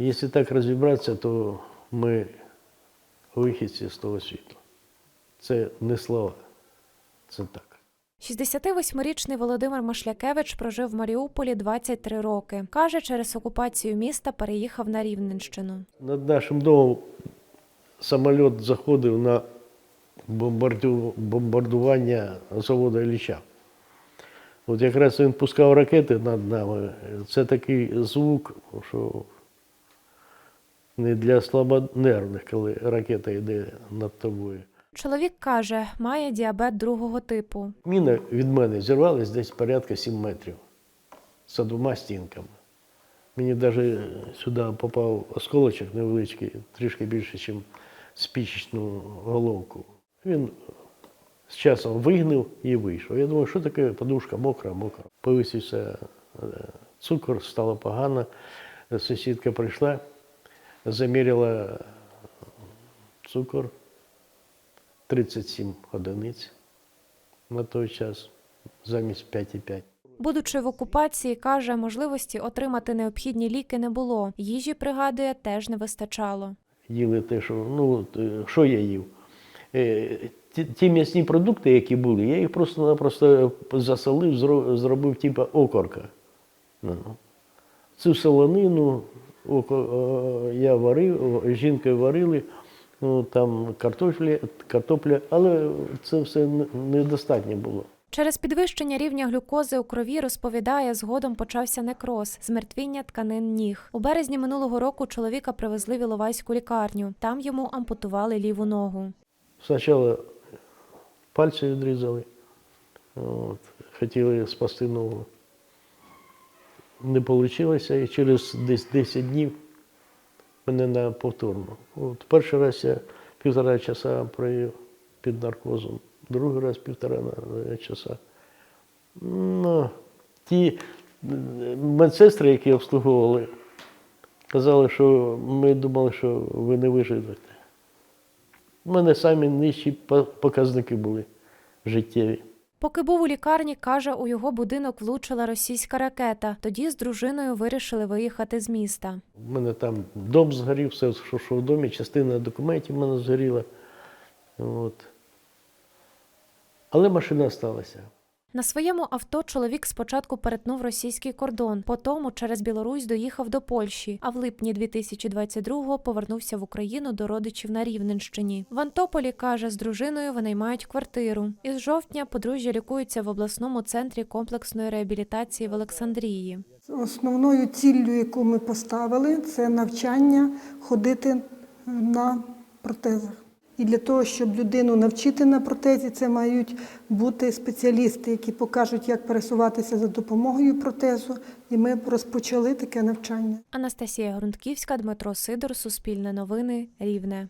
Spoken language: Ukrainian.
Якщо так розібратися, то ми вихідці з того світу. Це не слова, це так. 68-річний Володимир Машлякевич прожив в Маріуполі 23 роки. Каже, через окупацію міста переїхав на Рівненщину. Над нашим домом самоліт заходив на бомбарду- бомбардування заводу Ілліча. От якраз він пускав ракети над нами. Це такий звук, що не для слабонервних, коли ракета йде над тобою. Чоловік каже, має діабет другого типу. Міна від мене зірвалась десь порядка 7 метрів за двома стінками. Мені навіть сюди попав осколочок невеличкий, трішки більше, ніж спічечну головку. Він з часом вигнив і вийшов. Я думаю, що таке подушка мокра, мокра. Повисився е, цукор, стало погано. Сусідка прийшла, заміряла цукор 37 одиниць на той час замість 5,5. Будучи в окупації, каже, можливості отримати необхідні ліки не було. Їжі, пригадує, теж не вистачало. Їли те, що ну е, що я їв. Е, Ті, ті м'ясні продукти, які були, я їх просто-напросто засолив, зробив типу окорка. Ну. Цю солонину я варив, жінкою варили, ну, там картопля, картопля, але це все недостатньо було. Через підвищення рівня глюкози у крові розповідає, згодом почався некроз, змертвіння тканин ніг. У березні минулого року чоловіка привезли в Іловайську лікарню. Там йому ампутували ліву ногу. Спочатку пальці відрізали, от, хотіли спасти ногу. Не вийшло, і через десь 10 днів мене на повторну. От, перший раз я півтора часа провів під наркозом, другий раз півтора часа. Ну, ті медсестри, які обслуговували, казали, що ми думали, що ви не виживете. У мене самі нижчі по- показники були життєві. Поки був у лікарні, каже, у його будинок влучила російська ракета. Тоді з дружиною вирішили виїхати з міста. У мене там дом згорів, все, що, в домі, частина документів в мене згоріла. От. Але машина сталася. На своєму авто чоловік спочатку перетнув російський кордон, потім через Білорусь доїхав до Польщі, а в липні 2022-го повернувся в Україну до родичів на Рівненщині. В Антополі каже, з дружиною винаймають квартиру. Із жовтня подружжя лікується в обласному центрі комплексної реабілітації в Олександрії. Основною ціллю, яку ми поставили, це навчання ходити на протезах. І для того, щоб людину навчити на протезі, це мають бути спеціалісти, які покажуть, як пересуватися за допомогою протезу. І ми розпочали таке навчання. Анастасія Грунтківська, Дмитро Сидор, Суспільне новини, Рівне.